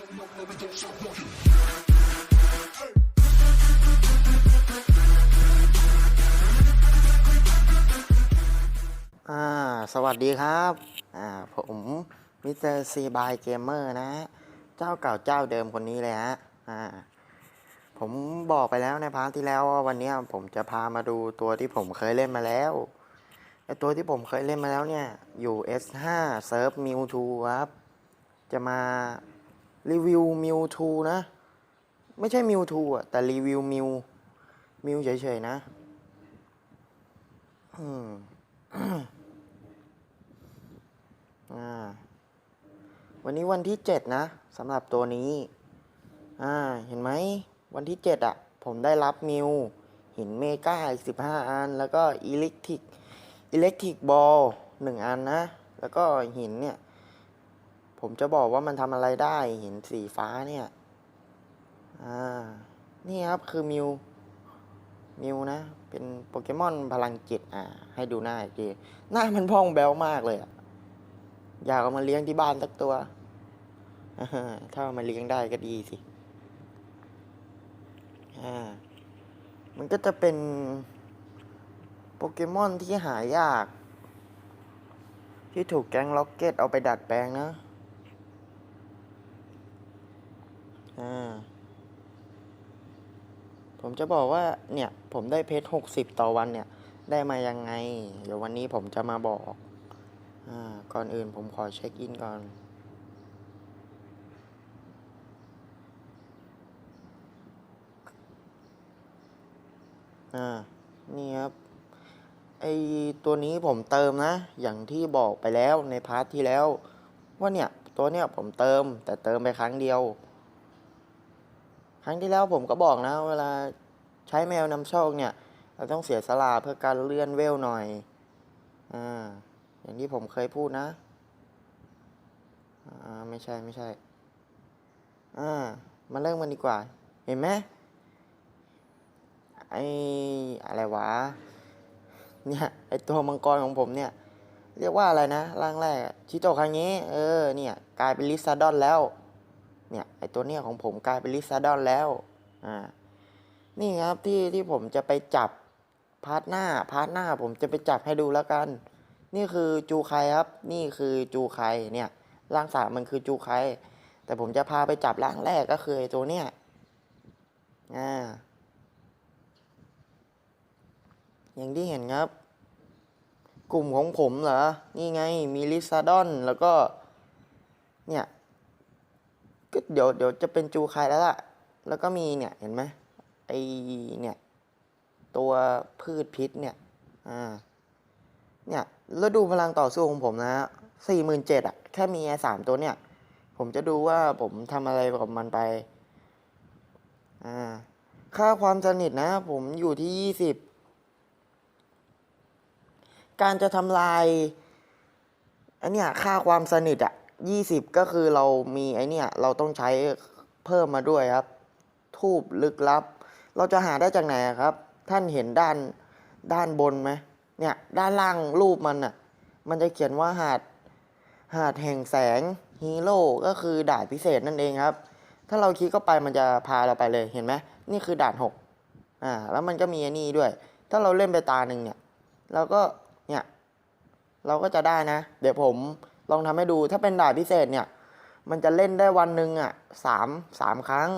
อ่า สวัสดีครับ อ่า ผมมิสเตอร์ซีบายเกมเมอร์นะ เจ้าเก่าเจ้าเดิมคนนี้เลยฮะ อ่า ผมบอกไปแล้วในพาร์ทที่แล้วว่าวันนี้ผมจะพามาดูตัวที่ผมเคยเล่นมาแล้วไอตัวที่ผมเคยเล่นมาแล้วเนี่ยอยู่ S5 เซิร์ฟมิวทูครับ จะมา รีวิวมิวทูนะ ไม่ใช่มิวทูอะ แต่รีวิวมิวมิวเฉยๆนะอืมอ่าวันนี้วันที่เจ็ดนะสำหรับตัวนี้ อ่า เห็นไหม วันที่เจ็ดอะ ผมได้รับมิวหินเมกาอีกสิบห้าอัน แล้วก็อิเล็กทริกอิเล็กทริกบอลหนึ่งอันนะ แล้วก็หินเนี่ย ผมจะบอกว่ามันทำอะไรได้หินสีฟ้าเนี่ย อ่า นี่ครับคือมิว มิวนะ เป็นโปเกมอนพลังจิต อ่า ให้ดูหน้าอีกที หน้ามันพองแบวมากเลยอะอยากเอามาเลี้ยงที่บ้านสักตัว ถ้าเอามาเลี้ยงได้ก็ดีสิ อ่า มันก็จะเป็นโปเกมอนที่หายาก ที่ถูกแก๊งล็อกเก็ตเอาไปดัดแปลงนะ อ่า ผมจะบอกว่าเนี่ย ผมได้เพชรหกสิบต่อวันเนี่ย ได้มายังไง เดี๋ยววันนี้ผมจะมาบอก อ่า ก่อนอื่นผมขอเช็คอินก่อนอ่า นี่ครับ ไอตัวนี้ผมเติมนะ อย่างที่บอกไปแล้วในพาร์ทที่แล้ว ว่าเนี่ย ตัวเนี้ยผมเติมแต่เติมไปครั้งเดียว รั้งที่แล้วผมก็บอกนะ เวลาใช้แมวนำโชคเนี่ย เราต้องเสียสละเพื่อการเลื่อนเวลหน่อย อ่า อย่างที่ผมเคยพูดนะ อ่า ไม่ใช่ไม่ใช่ อ่า มาเริ่มกันดีกว่า เห็นไหมไออะไรวะ เนี่ย ไอตัวมังกรของผมเนี่ย เรียกว่าอะไรนะ ร่างแรกชิโตครั้งนี้ เออ เนี่ย กลายเป็นลิซาดอนแล้ว เนี่ยไอตัวเนี้ยของผมกลายเป็นลิซาดอนแล้วอ่านี่ครับที่ที่ผมจะไปจับพาร์ทหน้าพาร์ทหน้าผมจะไปจับให้ดูแล้วกัน นี่คือจูไคครับ นี่คือจูไคเนี่ยร่างสามมันคือจูไคแต่ผมจะพาไปจับร่างแรกก็คือไอตัวเนี้ยอ่าอย่างที่เห็นครับ กลุ่มของผมเหรอ นี่ไงมีลิซาดอนแล้วก็ เนี่ย ก็เดี๋ยวเดี๋ยวจะเป็นจูไคแล้วล่ะ แล้วก็มีเนี่ยเห็นไหมไอเนี่ยตัวพืชพิษเนี่ย อ่า เนี่ยแล้วดูพลังต่อสู้ของผมนะสี่หมื่นเจ็ดอะแค่มีไอ้สามตัวเนี่ย ผมจะดูว่าผมทำอะไรกับมันไป อ่า ค่าความสนิทนะ ผมอยู่ที่ยี่สิบ การจะทำลายอันเนี้ยค่าความสนิทอะ ยี่สิบก็คือเรามีไอเนี้ยเราต้องใช้เพิ่มมาด้วยครับ ทูบลึกลับ เราจะหาได้จากไหนครับ ท่านเห็นด้านด้านบนไหมเนี่ยด้านล่างรูปมันอะมันจะเขียนว่าหาดหาดแห่งแสงฮีโร่ก็คือด่านพิเศษนั่นเองครับ ถ้าเราคลิกเข้าไปมันจะพาเราไปเลยเห็นไหมนี่คือด่านหกอ่าแล้วมันก็มีอันนี้ด้วย ถ้าเราเล่นไปตาหนึ่งเนี่ยเราก็เนี่ยเราก็จะได้นะ เดี๋ยวผม ลองทำให้ดูถ้าเป็นด่านพิเศษเนี่ย มันจะเล่นได้วันหนึ่งอะสามสามครั้ง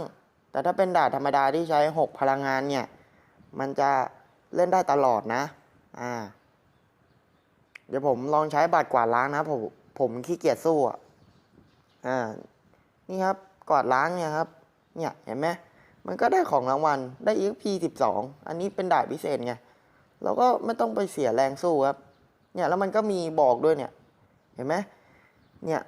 แต่ถ้าเป็นด่านธรรมดาที่ใช้หกพลังงานเนี่ย มันจะเล่นได้ตลอดนะ อ่า เดี๋ยวผมลองใช้บัตรกวาดล้างนะผมผมขี้เกียจสู้อะอ่า นี่ครับกวาดล้างเนี่ยครับ เนี่ยเห็นไหมมันก็ได้ของรางวัลได้ EXP 12 อันนี้เป็นด่านพิเศษไงเราก็ไม่ต้องไปเสียแรงสู้ครับ เนี่ยแล้วมันก็มีบอกด้วยเนี่ย เห็นไหม เนี่ย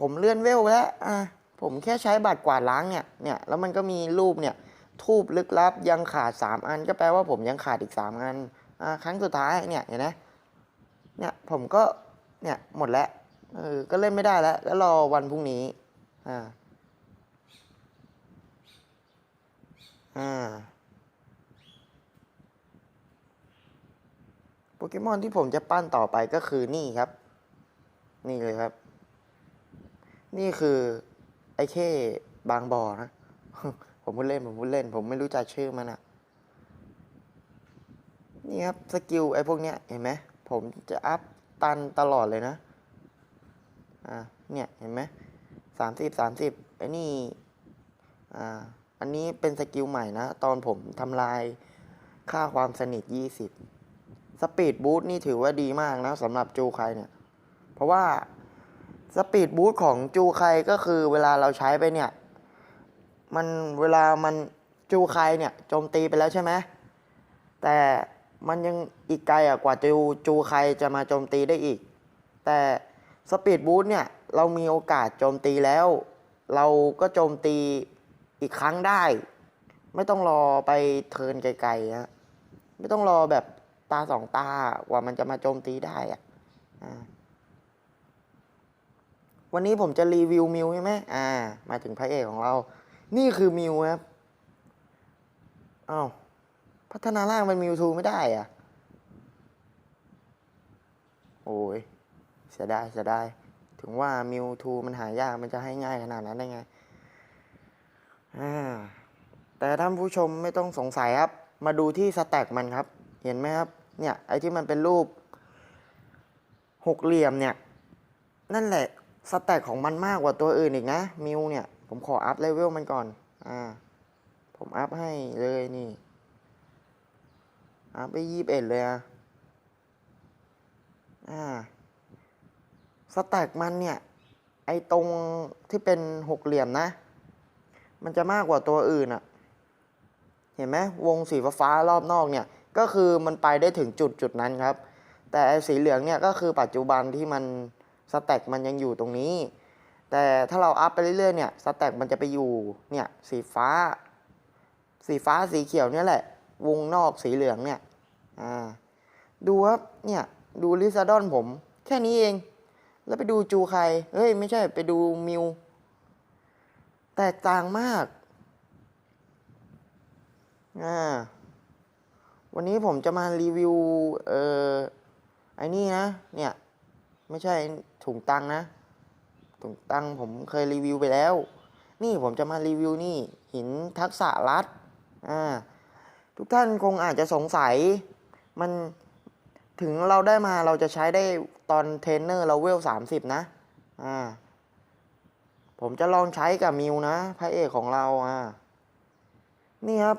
ผมเลื่อนเวลแล้วอะผมแค่ใช้บัตรกวาดล้างเนี่ยเนี่ยแล้วมันก็มีรูปเนี่ยทูบลึกลับยังขาดสามอัน ก็แปลว่าผมยังขาดอีกสามอันอ่าครั้งสุดท้ายเนี่ยเห็นไหมเนี่ยผมก็เนี่ยหมดแล้วเออก็เล่นไม่ได้แล้วแล้วรอวันพรุ่งนี้อ่าอ่าโปเกมอนที่ผมจะปั้นต่อไปก็คือนี่ครับ นี่เลยครับ นี่คือไอ้แค่บางบ่อนะ ผมพูดเล่น ผมพูดเล่น ผมไม่รู้จักชื่อมันอะนี่ครับ สกิลไอ้พวกเนี้ย เห็นไหม ผมจะอัพตันตลอดเลยนะ อ่า เนี่ย เห็นไหมสามสิบสามสิบไอ้นี่ อ่า อันนี้เป็นสกิลใหม่นะ ตอนผมทำลายค่าความสนิทยี่สิบสปีดบูทนี่ถือว่าดีมากนะสำหรับจูใครเนี่ย เพราะว่า สปีดบูทของจูใคก็คือเวลาเราใช้ไปเนี่ย มันเวลามันจูใคเนี่ยโจมตีไปแล้วใช่ไหมแต่มันยังอีกไกลอะกว่าจูจูใครจะมาโจมตีได้อีก แต่สปีดบูทเนี่ยเรามีโอกาสโจมตีแล้ว เราก็โจมตีอีกครั้งได้ ไม่ต้องรอไปเทินไกลๆฮะไม่ต้องรอแบบตาสองตากว่ามันจะมาโจมตีได้อะอ่า วันนี้ผมจะรีวิวมิวใช่ไหมอ่า มาถึงพระเอกของเรา นี่คือมิวครับอ้าวพัฒนาร่างเป็นมิวทูไม่ได้อะโอ้ยเสียดายเสียดายถึงว่ามิวทูมันหายากมันจะให้ง่ายขนาดนั้นได้ไง อ่า แต่ท่านผู้ชมไม่ต้องสงสัยครับ มาดูที่สแต็กมันครับ เห็นไหมครับ เนี่ย ไอ้ที่มันเป็นรูป หกเหลี่ยมเนี่ย นั่นแหละ สแต็กของมันมากกว่าตัวอื่นอีกนะมิวเนี่ย ผมขออัพเลเวลมันก่อน อ่า ผมอัพให้เลยนี่ อัพไปยี่สิบเอ็ดเลยอะอ่า สแต็กมันเนี่ย ไอตรงที่เป็นหกเหลี่ยมนะ มันจะมากกว่าตัวอื่นอะเห็นไหมวงสีฟ้ารอบนอกเนี่ย ก็คือมันไปได้ถึงจุดจุดนั้นครับ แต่ไอสีเหลืองเนี่ยก็คือปัจจุบันที่มัน สแต็กมันยังอยู่ตรงนี้ แต่ถ้าเราอัพไปเรื่อยๆเนี่ยสแต็กมันจะไปอยู่เนี่ยสีฟ้า สีฟ้าสีเขียวเนี่ยแหละ วงนอกสีเหลืองเนี่ยอ่าดูครับเนี่ยดูลิซาดอนผม แค่นี้เอง แล้วไปดูจูใครเฮ้ย ไม่ใช่ไปดูมิวแตกต่างมากอ่าวันนี้ผมจะมารีวิว เอ่อไอ้นี่นะ เนี่ย ไม่ใช่ถุงตังนะ ถุงตังผมเคยรีวิวไปแล้ว นี่ผมจะมารีวิวนี่หินทักษะรัดอ่าทุกท่านคงอาจจะสงสัย มันถึงเราได้มาเราจะใช้ได้ตอนเทรนเนอร์เราเวลสามสิบนะอ่าผมจะลองใช้กับมิวนะพระเอกของเราอ่านี่ครับ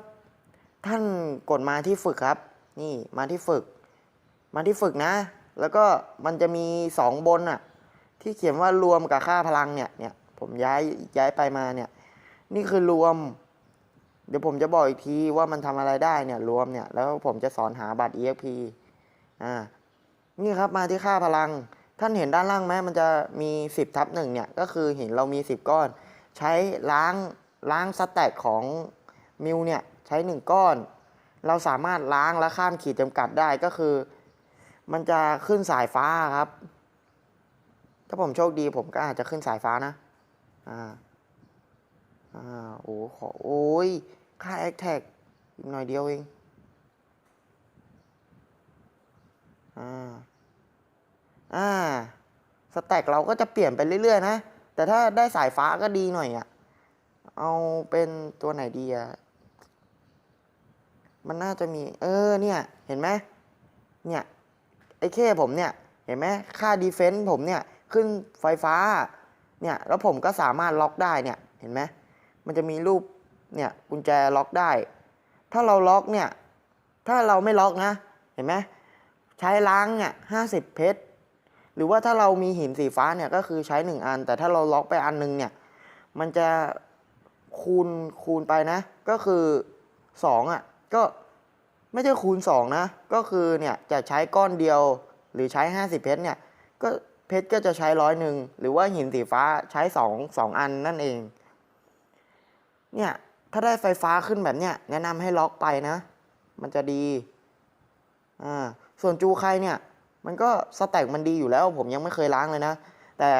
ท่านกดมาที่ฝึกครับ นี่มาที่ฝึก มาที่ฝึกนะ แล้วก็มันจะมีสองบนอะที่เขียนว่ารวมกับค่าพลังเนี่ยเนี่ยผมย้ายย้ายไปมาเนี่ยนี่คือรวม เดี๋ยวผมจะบอกอีกทีว่ามันทำอะไรได้เนี่ยรวมเนี่ยแล้วผมจะสอนหาบัตร EXP อ่านี่ครับมาที่ค่าพลัง ท่านเห็นด้านล่างไหมมันจะมี 10ทับหนึ่งเนี่ยก็คือเห็นเรามี 10 ก้อน ใช้ล้างล้างสแต็กของมิวเนี่ยใช้ 1 ก้อน เราสามารถล้างและข้ามขีดจำกัดได้ก็คือ มันจะขึ้นสายฟ้าครับ ถ้าผมโชคดีผมก็อาจจะขึ้นสายฟ้านะ อ่า อ่า โอ้ขอ โอ้ย ค่าแอคแท็กอีกหน่อยเดียวเอง อ่า อ่า สแต็กเราก็จะเปลี่ยนไปเรื่อยๆนะ แต่ถ้าได้สายฟ้าก็ดีหน่อยอะ่ะ เอาเป็นตัวไหนดีอะ่ะ มันน่าจะมี เออ เนี่ย เห็นไหมเนี่ย ไอ้แค่ผมเนี่ย เห็นไหมค่าดีเฟนต์ผมเนี่ยขึ้นไฟฟ้าเนี่ยแล้วผมก็สามารถล็อกได้เนี่ยเห็นไหมมันจะมีรูปเนี่ยกุญแจล็อกได้ ถ้าเราล็อกเนี่ยถ้าเราไม่ล็อกนะ เห็นไหมใช้ล้างเนี่ยห้าสิบเพชรหรือว่าถ้าเรามีหินสีฟ้าเนี่ยก็คือใช้หนึ่งอัน แต่ถ้าเราล็อกไปอันหนึงเนี่ยมันจะคูณคูณไปนะ ก็คือสองอะก็ ไม่ใช่คูณสองนะ ก็คือเนี่ยจะใช้ก้อนเดียวหรือใช้ห้าสิบเพชรเนี่ยก็เพชรก็จะใช้ร้อยหนึ่งหรือว่าหินสีฟ้าใช้สองสองอันนั่นเองเนี่ยถ้าได้ไฟฟ้าขึ้นแบบเนี้ยแนะนำให้ล็อกไปนะ มันจะดีอ่าส่วนจูไคเนี่ยมันก็สแต็กมันดีอยู่แล้ว ผมยังไม่เคยล้างเลยนะ แต่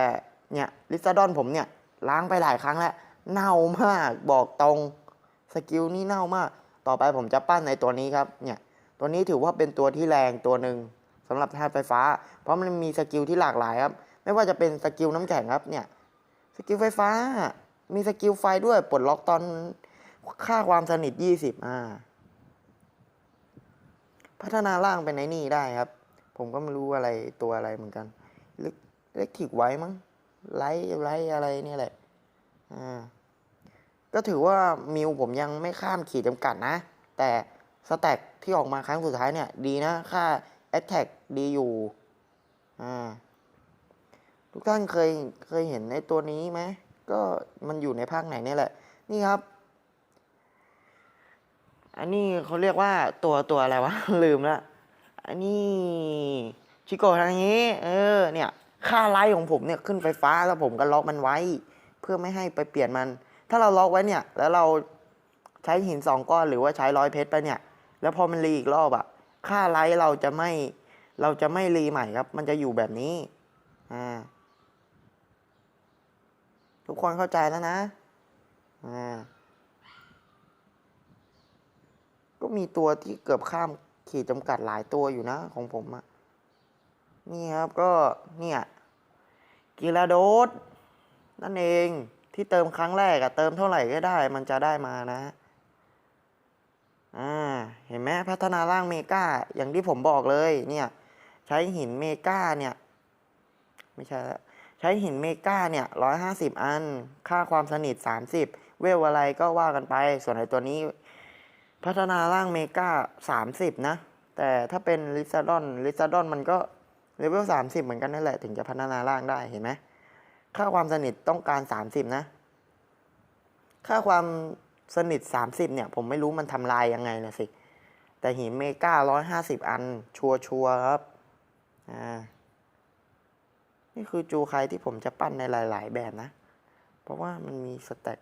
เนี่ยลิซาดอนผมเนี่ยล้างไปหลายครั้งแล้วเน่ามากบอกตรงสกิลนี่เน่ามาก ต่อไปผมจะปั้นในตัวนี้ครับเนี่ยตัวนี้ถือว่าเป็นตัวที่แรงตัวหนึ่งสำหรับธาตุไฟฟ้า เพราะมันมีสกิลที่หลากหลายครับ ไม่ว่าจะเป็นสกิลน้ำแข็งครับเนี่ยสกิลไฟฟ้า มีสกิลไฟด้วยปลดล็อกตอนค่าความสนิทยี่สิบอ่าพัฒนาร่างเป็นไอ้นี่ได้ครับ ผมก็ไม่รู้อะไรตัวอะไรเหมือนกันเล็กเล็กถิกไว้มั้งไลท์ไลท์อะไรเนี่ยแหละอ่า ก็ถือว่ามิวผมยังไม่ข้ามขีดจำกัดนะ แต่สแต็กที่ออกมาครั้งสุดท้ายเนี่ย ดีนะ ค่าแอ t แทกดีอยู่อ่าทุกท่านเคยเคยเห็นในตัวนี้ไหมก็มันอยู่ในภาคไหนเนี่ยแหละ นี่ครับ อันนี้เขาเรียกว่าตัวตัวอะไรวะ ลืมละอันนี้ชิโกะทางนี้ เออ เนี่ย ค่าไลท์ของผมเนี่ยขึ้นไฟฟ้าแล้วผมก็ล็อกมันไว้ เพื่อไม่ให้ไปเปลี่ยนมัน ถ้าเราล็อกไว้เนี่ย แล้วเราใช้หินสองก้อนหรือว่าใช้ร้อยเพชรไปเนี่ย แล้วพอมันรีอีกรอบอะค่าไลท์เราจะไม่เราจะไม่รีใหม่ครับ มันจะอยู่แบบนี้ อ่า ทุกคนเข้าใจแล้วนะ อ่า ก็มีตัวที่เกือบข้ามขีดจำกัดหลายตัวอยู่นะ ของผมอะนี่ครับก็เนี่ยกีฬาโดสนั่นเอง ที่เติมครั้งแรกอะเติมเท่าไหร่ก็ได้ มันจะได้มานะอ่าเห็นไหมพัฒนาร่างเมกาอย่างที่ผมบอกเลยเนี่ยใช้หินเมกาเนี่ยไม่ใช่ละใช้หินเมกาเนี่ยร้อยห้าสิบอัน ค่าความสนิทสามสิบเวลอะไรก็ว่ากันไป ส่วนในตัวนี้ พัฒนาร่างเมกาสามสิบนะ แต่ถ้าเป็นลิซาดอนลิซาดอนมันก็เลเวลสามสิบเหมือนกันนั่นแหละ ถึงจะพัฒนาร่างได้เห็นไหม ค่าความสนิทต้องการสามสิบนะ ค่าความสนิทสามสิบเนี่ย ผมไม่รู้มันทำลายยังไงนะสิ แต่หินเมการ้อยห้าสิบอัน ชัวชัวครับ อ่า นี่คือจูไครที่ผมจะปั้นในหลาย ๆ แบบนะ เพราะว่ามันมีสแต็ก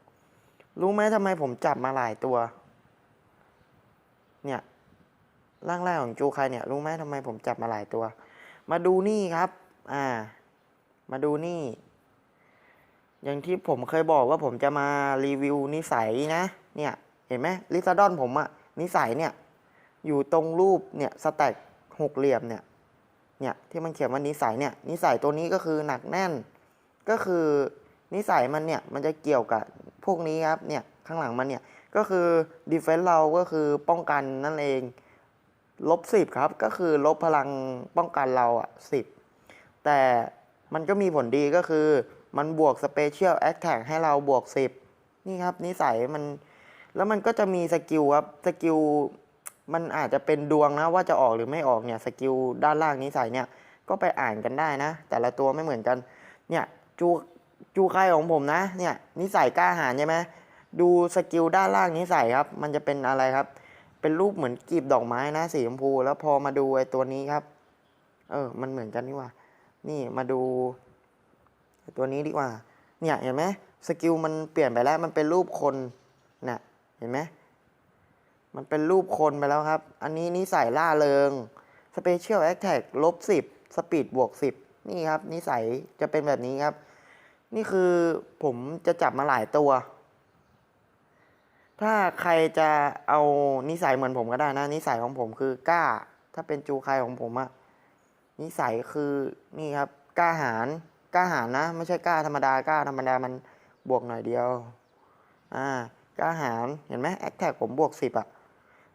รู้ไหมทำไมผมจับมาหลายตัว เนี่ย ร่างแรกของจูไครเนี่ย รู้ไหมทำไมผมจับมาหลายตัว มาดูนี่ครับ อ่า มาดูนี่ อย่างที่ผมเคยบอกว่าผมจะมารีวิวนิสัยนะ เนี่ย เห็นไหมลิซาดอนผมอะนิสัยเนี่ย อยู่ตรงรูปเนี่ยสแต็กหกเหลี่ยมเนี่ย เนี่ยที่มันเขียนว่านิสัยเนี่ย นิสัยตัวนี้ก็คือหนักแน่น ก็คือนิสัยมันเนี่ยมันจะเกี่ยวกับพวกนี้ครับ เนี่ยข้างหลังมันเนี่ยก็คือดีเฟน s ์เราก็คือป้องกันนั่นเองลบสิบครับ ก็คือลบพลังป้องกันเราอะสิบแต่มันก็มีผลดีก็คือ มันบวกสเปเชียลแอคแท็ให้เราบวกสิบนี่ครับ นิสัยมัน แล้วมันก็จะมีสกิลครับสกิลมันอาจจะเป็นดวงนะว่าจะออกหรือไม่ออกเนี่ยสกิลด้านล่างนิสัยเนี่ยก็ไปอ่านกันได้นะ แต่ละตัวไม่เหมือนกัน เนี่ยจูจูไคของผมนะเนี่ยนิสัยกล้าหาญใช่ไหมดูสกิลด้านล่างนิสัยครับ มันจะเป็นอะไรครับ เป็นรูปเหมือนกลีบดอกไม้นะสีชมพู แล้วพอมาดูไอ้ตัวนี้ครับ เออ มันเหมือนกันนี่ว่า นี่มาดู ตัวนี้ดีกว่า เนี่ยเห็นไหมสกิลมันเปลี่ยนไปแล้วมันเป็นรูปคนน่ะเห็นไหมมันเป็นรูปคนไปแล้วครับ อันนี้นิสัยล่าเริง Special Attack ลบสิบสปีดบวกสิบนี่ครับ นิสัยจะเป็นแบบนี้ครับ นี่คือผมจะจับมาหลายตัว ถ้าใครจะเอานิสัยเหมือนผมก็ได้นะ นิสัยของผมคือกล้า ถ้าเป็นจูใครของผมอะนิสัยคือนี่ครับกล้าหาญ ล้าหาญนะ ไม่ใช่กล้าธรรมดากล้าธรรมดามันบวกหน่อยเดียว อ่ากล้าหาญเห็นไหมแอคแท็กผมบวกสิบอะ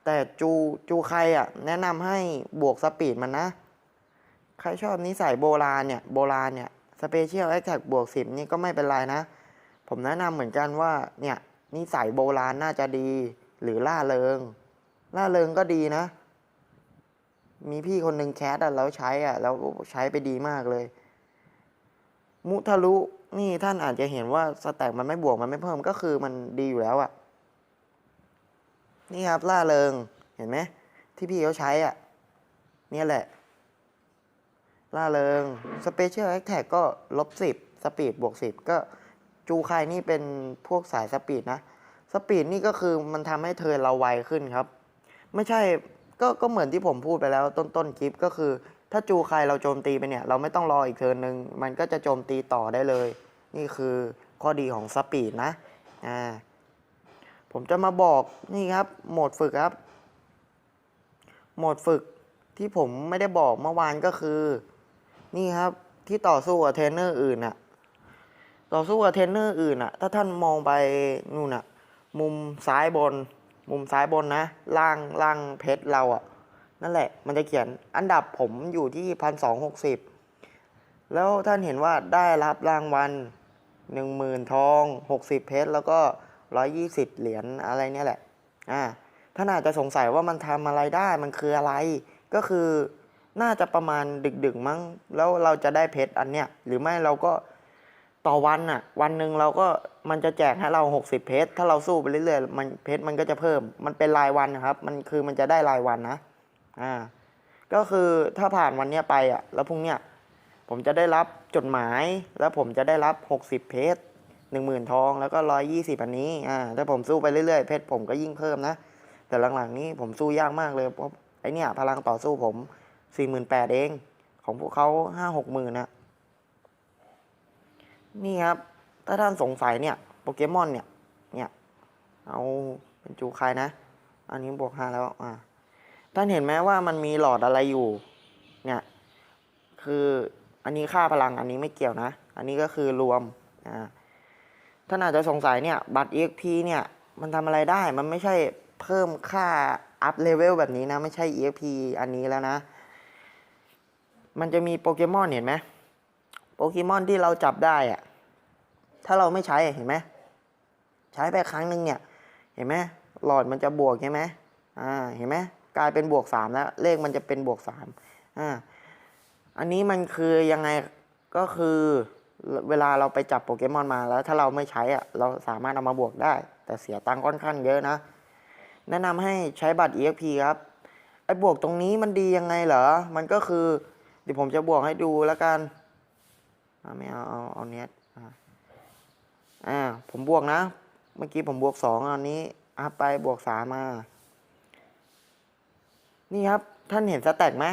แต่จูจูใครอะแนะนำให้บวกสปีดมันนะ ใครชอบนิสัยโบราณเนี่ยโบราณเนี่ยสเปเชียลแอคแท็กบวกสิบนี่ก็ไม่เป็นไรนะ ผมแนะนำเหมือนกันว่าเนี่ยนิสัยโบราณน่าจะดี หรือล่าเริง ล่าเริงก็ดีนะ มีพี่คนหนึ่งแคสอะแล้วใช้อะแล้วใช้ไปดีมากเลย มุทะลุนี่ท่านอาจจะเห็นว่าสแต็กมันไม่บวกมันไม่เพิ่มก็คือมันดีอยู่แล้วอะ นี่ครับล่าเริงเห็นไหมที่พี่เขาใช้อะเนี่ยแหละ ล่าเริง Special Attack ก็ลบสิบสปีดบวกสิบก็จูไคนี่เป็นพวกสายสปีดนะ สปีดนี่ก็คือมันทำให้เทิร์นเราไวขึ้นครับ ไม่ใช่ก็ก็เหมือนที่ผมพูดไปแล้วต้นต้นคลิปก็คือ ถ้าจูไครเราโจมตีไปเนี่ย เราไม่ต้องรออีกเทิร์นหนึ่งมันก็จะโจมตีต่อได้เลย นี่คือข้อดีของสปีดนะอ่าผมจะมาบอกนี่ครับ โหมดฝึกครับ โหมดฝึกที่ผมไม่ได้บอกเมื่อวานก็คือ นี่ครับที่ต่อสู้กับเทรนเนอร์อื่นอะต่อสู้กับเทรนเนอร์อื่นอะถ้าท่านมองไปนู่นอะมุมซ้ายบน มุมซ้ายบนนะล่างล่างเพชรเราอะ นั่นแหละ มันจะเขียนอันดับผมอยู่ที่พันสองหกสิบแล้วท่านเห็นว่าได้รับรางวัลหนึ่งหมื่นทองหกสิบเพชรแล้วก็ร้อยยี่สิบเหรียญอะไรเนี่ยแหละ อ่า ท่านอาจจะสงสัยว่ามันทำอะไรได้ มันคืออะไร ก็คือน่าจะประมาณดึกๆมั้ง แล้วเราจะได้เพชรอันเนี้ย หรือไม่เราก็ต่อวันอะวันหนึ่งเราก็มันจะแจกให้เรา 60 เพชร ถ้าเราสู้ไปเรื่อยๆ มันเพชรมันก็จะเพิ่ม มันเป็นรายวันนะครับ มันคือมันจะได้รายวันนะ อ่าก็คือถ้าผ่านวันนี้ไปอะแล้วพรุ่งเนี้ยผมจะได้รับจดหมายแล้วผมจะได้รับ 60 เพชรหนึ่งหมื่นทองแล้วก็ร้อยยี่สิบอันนี้อ่าถ้าผมสู้ไปเรื่อยๆ เพชรผมก็ยิ่งเพิ่มนะ แต่หลังๆนี้ผมสู้ยากมากเลยเพราะไอเนี่ยพลังต่อสู้ผมสี่หมื่นแปดเองของพวกเขาห้าหกหมื่นนะนี่ครับ ถ้าท่านสงสัยเนี่ยโปเกมอนเนี่ยเนี่ยเอาเป็นจูใครนะ อันนี้บวกห้าแล้วอ่า ท่านเห็นไหมว่ามันมีหลอดอะไรอยู่ เนี่ย คืออันนี้ค่าพลังอันนี้ไม่เกี่ยวนะ อันนี้ก็คือรวมอ่าท่านอาจจะสงสัยเนี่ย บัตร EXP เนี่ย มันทำอะไรได้ มันไม่ใช่เพิ่มค่าอัพเลเวลแบบนี้นะ ไม่ใช่ EXP อันนี้แล้วนะ มันจะมีโปเกมอนเห็นไหมโปเกมอนที่เราจับได้อะถ้าเราไม่ใช้เห็นไหมใช้ไปครั้งหนึ่งเนี่ย เห็นไหมหลอดมันจะบวกใช่ไหมอ่า เห็นไหม กลายเป็นบวกสามแล้ว เลขมันจะเป็นบวกสามอ่าอันนี้มันคือยังไงก็คือเวลาเราไปจับโปเกมอนมาแล้ว ถ้าเราไม่ใช้อะเราสามารถเอามาบวกได้ แต่เสียตังค์ค่อนข้างเยอะนะ แนะนำให้ใช้บัตร EXP ครับไอ้บวกตรงนี้มันดียังไงเหรอ มันก็คือ เดี๋ยวผมจะบวกให้ดูแล้วกันอไม่เอาเอาเอาเน็ตอ่าอ่าผมบวกนะ เมื่อกี้ผมบวกสองอันนี้อัพไปบวกสามมา นี่ครับ ท่านเห็นสแต็กไหม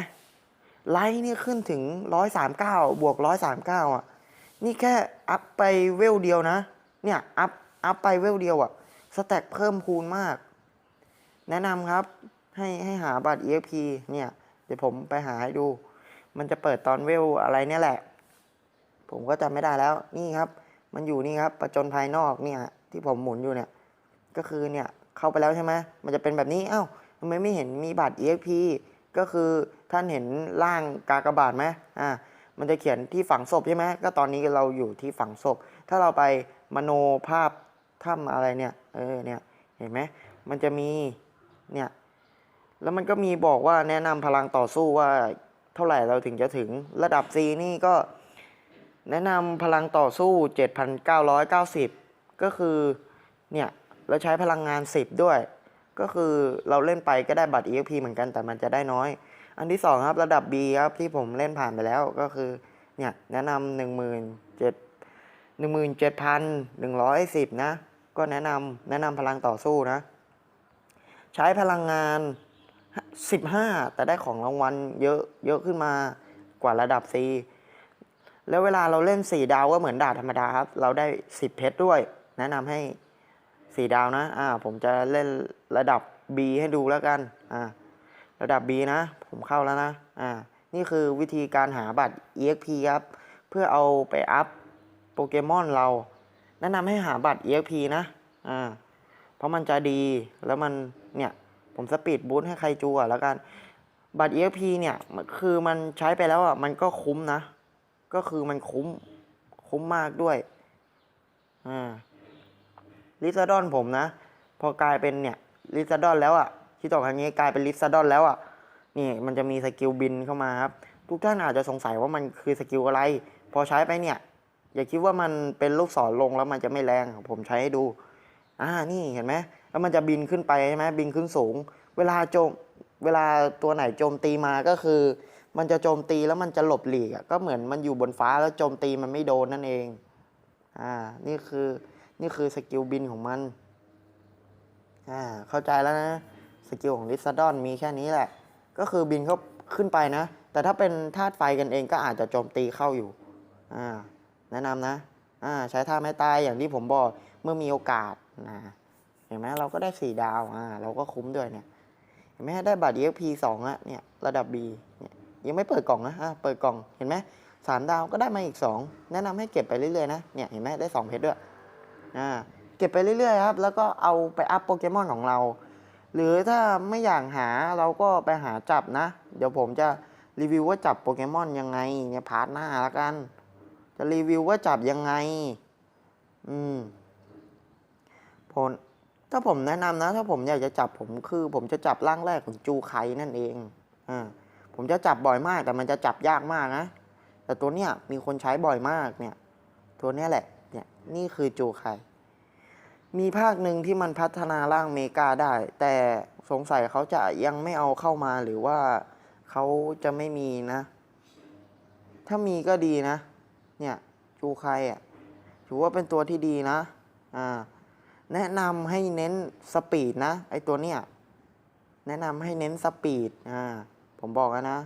ไลท์นี่ขึ้นถึงร้อยสามเก้าบวกร้อยสามเก้าอะ นี่แค่อัพไปเวลเดียวนะ เนี่ยอัพอัพไปเวลเดียวอะ สแต็กเพิ่มพูนมาก แนะนำครับให้ให้หาบัตร EXP เนี่ย เดี๋ยวผมไปหาให้ดู มันจะเปิดตอนเวลอะไรเนี่ยแหละ ผมก็จำไม่ได้แล้ว นี่ครับ มันอยู่นี่ครับ ประจนภายนอกเนี่ย ที่ผมหมุนอยู่เนี่ย ก็คือเนี่ย เข้าไปแล้วใช่ไหมมันจะเป็นแบบนี้ เอ้า ทำไมไม่เห็นมีบัตร EXP ก็คือท่านเห็นร่างกากบาทไหมอ่ามันจะเขียนที่ฝังศพใช่ไหมก็ตอนนี้เราอยู่ที่ฝังศพ ถ้าเราไปมโนภาพถ้ำอะไรเนี่ย เออเนี่ยเห็นไหมมันจะมีเนี่ยแล้วมันก็มีบอกว่าแนะนำพลังต่อสู้ว่าเท่าไหร่เราถึงจะถึงระดับ C นี่ก็แนะนำพลังต่อสู้ 7,990 ก็คือเนี่ยเราใช้พลังงาน 10 ด้วย ก็คือเราเล่นไปก็ได้บัตร EXP เหมือนกันแต่มันจะได้น้อย อันที่ 2 ครับระดับ B ครับที่ผมเล่นผ่านไปแล้วก็คือเนี่ยแนะนำหนึ่งหมื่นเจ็ดหนึ่งหมื่นเจ็ดพันหนึ่งร้อยสิบนะ ก็แนะนำแนะนำพลังต่อสู้นะ ใช้พลังงาน 15 แต่ได้ของรางวัลเยอะเยอะขึ้นมากว่าระดับ C แล้วเวลาเราเล่น 4 ดาวก็เหมือนดาบธรรมดาครับ เราได้ 10 เพชรด้วย แนะนำให้ 4ดาวนะ อ่า ผมจะเล่นระดับ B ให้ดูแล้วกัน อ่า ระดับ B นะ ผมเข้าแล้วนะ อ่า นี่คือวิธีการหาบัตร EXP ครับ เพื่อเอาไปอัพโปเกมอนเรา แนะนำให้หาบัตร EXP นะ อ่า เพราะมันจะดี แล้วมัน เนี่ย ผมสปีดบูทให้ใครจูอะแล้วกัน บัตร EXP เนี่ย คือมันใช้ไปแล้วอะ มันก็คุ้มนะ ก็คือมันคุ้ม คุ้มมากด้วย อ่า ลิซาดอนผมนะ พอกลายเป็นเนี่ยลิซาดอนแล้วอะที่ต่อครั้งนี้กลายเป็นลิซาดอนแล้วอะนี่มันจะมีสกิลบินเข้ามาครับทุกท่านอาจจะสงสัยว่ามันคือสกิลอะไร พอใช้ไปเนี่ย อย่าคิดว่ามันเป็นลูกศรลงแล้วมันจะไม่แรงผมใช้ให้ดู อ่านี่เห็นไหมแล้วมันจะบินขึ้นไปใช่ไหมบินขึ้นสูง เวลาโจมเวลาตัวไหนโจมตีมาก็คือ มันจะโจมตีแล้วมันจะหลบหลีกก็เหมือนมันอยู่บนฟ้าแล้วโจมตีมันไม่โดนนั่นเอง อ่า นี่คือ นี่คือสกิลบินของมัน อ่า เข้าใจแล้วนะ สกิลของลิซาดอนมีแค่นี้แหละ ก็คือบินเขาขึ้นไปนะ แต่ถ้าเป็นธาตุไฟกันเองก็อาจจะโจมตีเข้าอยู่ อ่า แนะนำนะ อ่า ใช้ท่าไม้ตายอย่างที่ผมบอก เมื่อมีโอกาสนะเห็นไหมเราก็ได้สี่ดาว อ่า เราก็คุ้มด้วยเนี่ย เห็นไหมได้บัตร EXP สองอะเนี่ย ระดับ B เนี่ย ยังไม่เปิดกล่องนะอ่าเปิดกล่อง เห็นไหมสามดาวก็ได้มาอีกสอง แนะนำให้เก็บไปเรื่อยๆนะ เนี่ย เห็นไหมได้สองเพชรด้วย อ่าเก็บไปเรื่อยๆครับ แล้วก็เอาไปอัพโปเกมอนของเรา หรือถ้าไม่อยากหาเราก็ไปหาจับนะ เดี๋ยวผมจะรีวิวว่าจับโปเกมอนยังไงเนี่ยพาร์ทหน้าละกัน จะรีวิวว่าจับยังไง อืมผมถ้าผมแนะนำนะ ถ้าผมอยากจะจับผมคือ ผมจะจับร่างแรกของจูไคนั่นเองอ่าผมจะจับบ่อยมากแต่มันจะจับยากมากนะ แต่ตัวเนี้ยมีคนใช้บ่อยมากเนี่ย ตัวเนี้ยแหละ นี่คือจูไคมีภาคหนึ่งที่มันพัฒนาร่างเมกาได้ แต่สงสัยเขาจะยังไม่เอาเข้ามาหรือว่าเขาจะไม่มีนะ ถ้ามีก็ดีนะ เนี่ยจูไคอะถือว่าเป็นตัวที่ดีนะอ่าแนะนำให้เน้นสปีดนะไอตัวเนี้ยแนะนำให้เน้นสปีดอ่าผมบอกแล้วนะ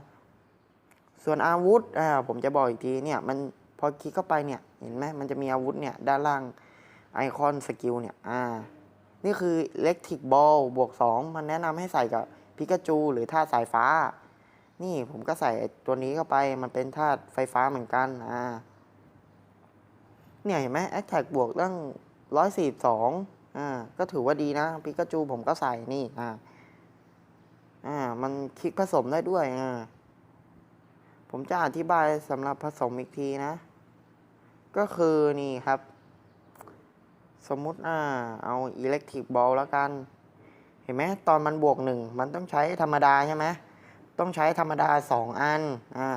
ส่วนอาวุธอ่าผมจะบอกอีกทีเนี่ยมัน อคลิกเข้าไปเนี่ย เห็นไหมมันจะมีอาวุธเนี่ยด้านล่างไอคอนสกิลเนี่ย อ่า นี่คือเล็กทิกบอลบวกสองมันแนะนำให้ใส่กับพิกาจูหรือธาตุสายฟ้า นี่ผมก็ใส่ตัวนี้เข้าไป มันเป็นธาตุไฟฟ้าเหมือนกัน อ่า เนี่ยเห็นไหมแอคแท็กบวกตั้งร้อยสี่สองอ่า ก็ถือว่าดีนะ พิกาจูผมก็ใส่นี่ อ่า อ่า มันคลิกผสมได้ด้วย อ่า ผมจะอธิบายสำหรับผสมอีกทีนะ ก็คือนี่ครับ สมมุติอ่าเอาอิเล็กทริกบอลแล้วกัน เห็นไหมตอนมันบวกหนึ่งมันต้องใช้ธรรมดาใช่ไหมต้องใช้ธรรมดาสองอันอ่า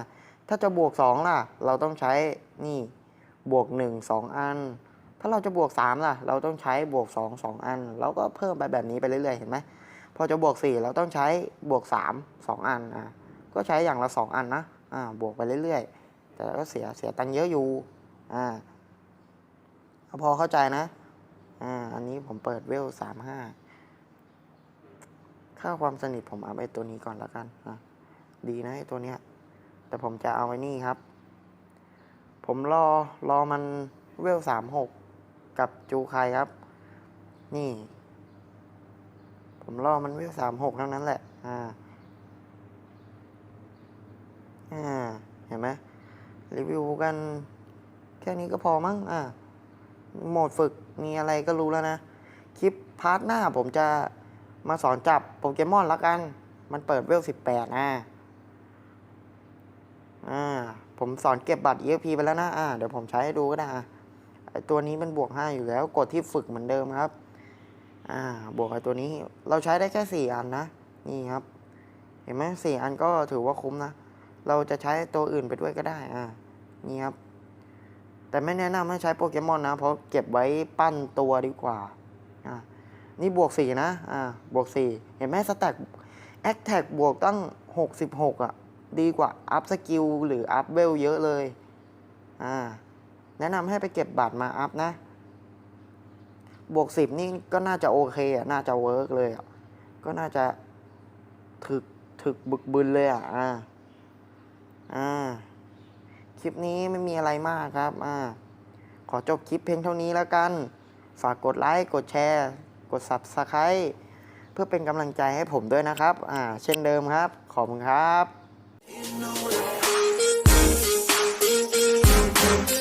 ถ้าจะบวกสองล่ะ เราต้องใช้นี่บวกหนึ่งสองอัน ถ้าเราจะบวกสามล่ะ เราต้องใช้บวกสองสองอันเราก็เพิ่มไปแบบนี้ไปเรื่อยๆ เห็นไหมพอจะบวกสี่เราต้องใช้บวกสามสองอันอ่าก็ใช้อย่างละสองอันนะอ่าบวกไปเรื่อยๆ แต่ก็เสียเสียตังค์เยอะอยู่ อ่าพอเข้าใจนะ อ่า อันนี้ผมเปิดเวลสามห้า ค่าความสนิทผมเอาไอตัวนี้ก่อนแล้วกันอะดีนะไอตัวเนี้ย แต่ผมจะเอาไอ้นี่ครับ ผมรอ รอมันเวลสามหกกับจูไคครับ นี่ ผมรอมันเวลสามหกเท่านั้นแหละ อ่า อ่า เห็นไหมรีวิวกัน ค่นี้ก็พอมั้งอ่าโหมดฝึกมีอะไรก็รู้แล้วนะ คลิปพาร์ทหน้าผมจะมาสอนจับโปเกมอนละกัน มันเปิดเวลสิบแปดอ่าอ่าผมสอนเก็บบัตร EXP ไปแล้วนะอ่าเดี๋ยวผมใช้ให้ดูก็ได้อะตัวนี้มันบวกห้าอยู่แล้ว กดที่ฝึกเหมือนเดิมครับ อ่า บวกไอตัวนี้ เราใช้ได้แค่สี่อันนะ นี่ครับ เห็นไหมสี่อันก็ถือว่าคุ้มนะ เราจะใช้ตัวอื่นไปด้วยก็ได้ อ่า นี่ครับ แต่ไม่แนะนำให้ใช้โปเกมอนนะ เพราะเก็บไว้ปั้นตัวดีกว่าอ่านี่บวกสี่นะ อ่า บวกสี่เห็นไหมสแต็กแอคแท็กบวกตั้งหกสิบหกอะ ดีกว่าอัพสกิลหรืออัพเวลเยอะเลย อ่า แนะนำให้ไปเก็บบัตรมาอัพนะ บวกสิบนี่ก็น่าจะโอเคอะ น่าจะเวิร์กเลยอะ ก็น่าจะถึกถึกบึกบึนเลยอะ อ่า อ่า ลิปนี้ไม่มีอะไรมากครับอ่าขอจบคลิปเพียงเท่านี้แล้วกัน ฝากกดไลค์กดแชร์ กด Subscribe เพื่อเป็นกำลังใจให้ผมด้วยนะครับ อ่า เช่นเดิมครับ ขอบคุณครับ